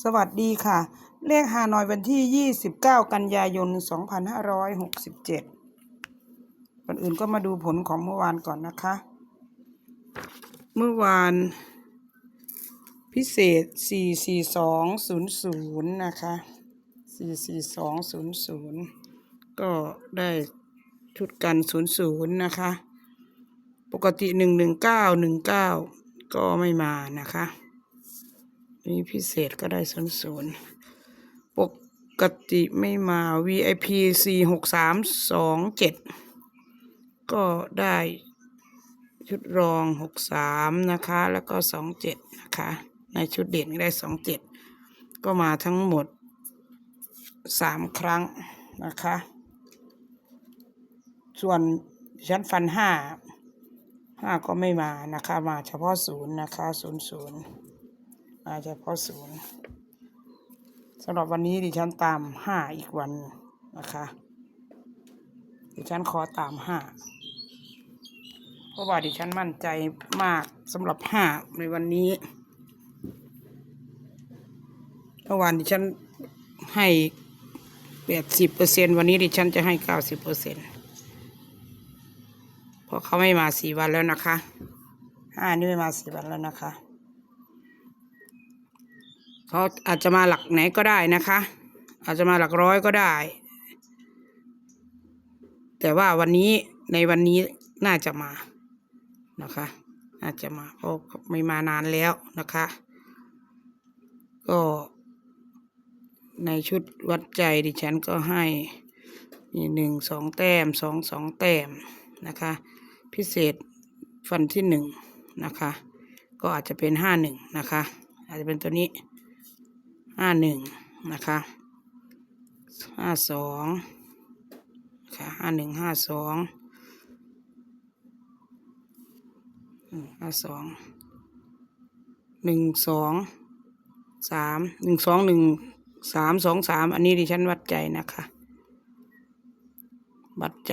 สวัสดีค่ะ เลขฮานอยวันที่ 29 กันยายน 2567 ก่อนอื่นก็มาดูผลของเมื่อวานก่อนนะคะ เมื่อวาน พิเศษ 44200 นะคะ 44200 ก็ได้ชุดกัน 00 นะคะ ปกติ 11919 ก็ไม่มานะคะ นี่พิเศษก็ได้ศูนย์ศูนย์ปกติไม่มา VIP สี่หกสามสองเจ็ดก็ได้ชุดรองหกสามนะคะ แล้วก็สองเจ็ดนะคะ ในชุดเด่นก็ได้สองเจ็ดก็มาทั้งหมดสามครั้งนะคะ ส่วนชั้นฟันห้าห้าก็ไม่มานะคะ มาเฉพาะศูนย์นะคะศูนย์ศูนย์ มาเฉพาศูนย์สำหรับวันนี้ดิฉันตามห้าอีกวันนะคะ ดิฉันขอตามห้าเพราะว่าดิฉันมั่นใจมากสำหรับห้าในวันนี้เมื่อวานดิฉันให้แปดสิบเปอร์เซ็นวันนี้ดิฉันจะให้เก้าสิบเปอร์เซ็นเพราะเขาไม่มาสี่วันแล้วนะคะห้านี่ไม่มาสี่วันแล้วนะคะ เขาอาจจะมาหลักไหนก็ได้นะคะ อาจจะมาหลักร้อยก็ได้ แต่ว่าวันนี้ในวันนี้น่าจะมานะคะ น่าจะมาเพราะไม่มานานแล้วนะคะ ก็ในชุดวัดใจดิฉันก็ให้มีหนึ่งสองแต้มสองสองแต้มนะคะ พิเศษฟันที่หนึ่งนะคะ ก็อาจจะเป็นห้าหนึ่งนะคะ อาจจะเป็นตัวนี้ ห้าหนึ่งนะคะห้าสองค่ะห้าหนึ่งห้าสองห้าสองหนึ่งสองสามหนึ่งสองหนึ่งสามสองสามอันนี้ดิฉันวัดใจนะคะ วัดใจ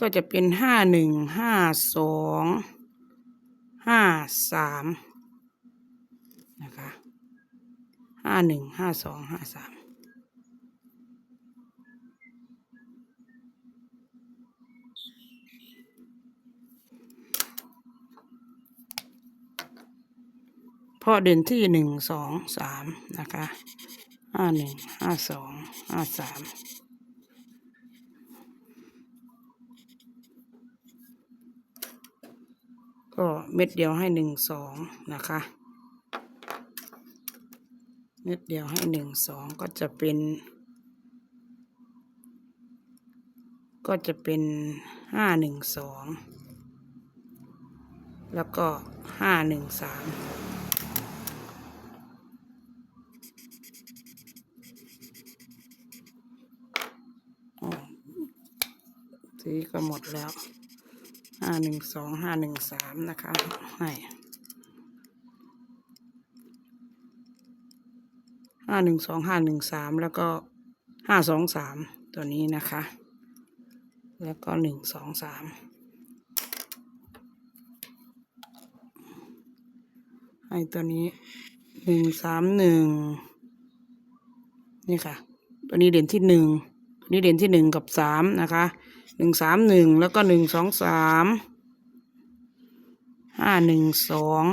ก็จะเป็นห้าหนึ่งห้าสองห้าสามนะคะห้าหนึ่งห้าสองห้าสามพอเด่นที่หนึ่งสองสามนะคะห้าหนึ่งห้าสองห้าสาม ก็เม็ดเดียวให้หนึ่งสองนะคะ เม็ดเดียวให้หนึ่งสองก็จะเป็น ก็จะเป็นห้าหนึ่งสองแล้วก็ห้าหนึ่งสามสีก็หมดแล้วาหนึ่งสองห้าหนึ่งสามนะคะให้ห้าหนึ่งสองห้าหนึ่งสามแล้วก็ห้าสองสามตัวนี้นะคะ แล้วก็หนึ่งสองสามให้ตัวนี้หนึ่งสามหนึ่งนี่ค่ะ ตัวนี้เด่นที่หนึ่งตัวนี้เด่นที่หนึ่งกับสามนะคะ หนึ่งสามหนึ่งแล้วก็หนึ่งสองสามห้าหนึ่งสอง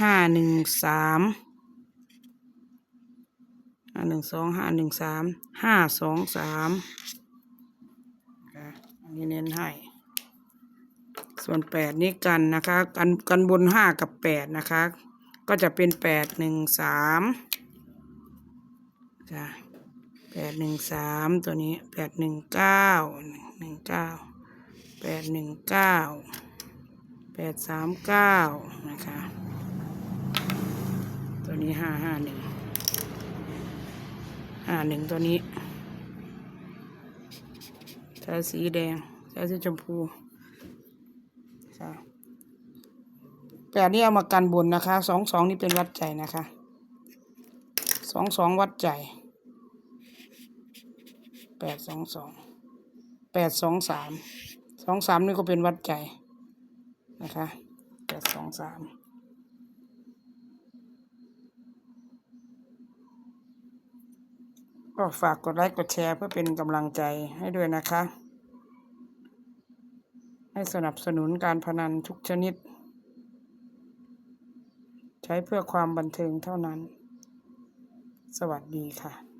ห้าหนึ่งสามห้าหนึ่งสองห้าหนึ่งสามห้าสองสามอันนี้เน้นให้ ส่วนแปดนี้กันนะคะ กันกันบนห้ากับแปดนะคะ ก็จะเป็นแปดหนึ่งสามจ้ะ แปดหนึ่งสามตัวนี้แปดหนึ่งเก้าหนึ่งเก้าแปดหนึ่งเก้าแปดสามเก้านะคะ ตัวนี้ห้าห้าหนึ่งห้าหนึ่งตัวนี้ใช้สีแดงใช้สีชมพูแปดนี่เอามากันบนนะคะสองสองนี่เป็นวัดใจนะคะสองสองวัดใจ แปดสองสองแปดสองสามสองสามนี่ก็เป็นวัดใจนะคะแปดสองสามก็ฝากกดไลค์กดแชร์เพื่อเป็นกำลังใจให้ด้วยนะคะ ให้สนับสนุนการพนันทุกชนิด ใช้เพื่อความบันเทิงเท่านั้น สวัสดีค่ะ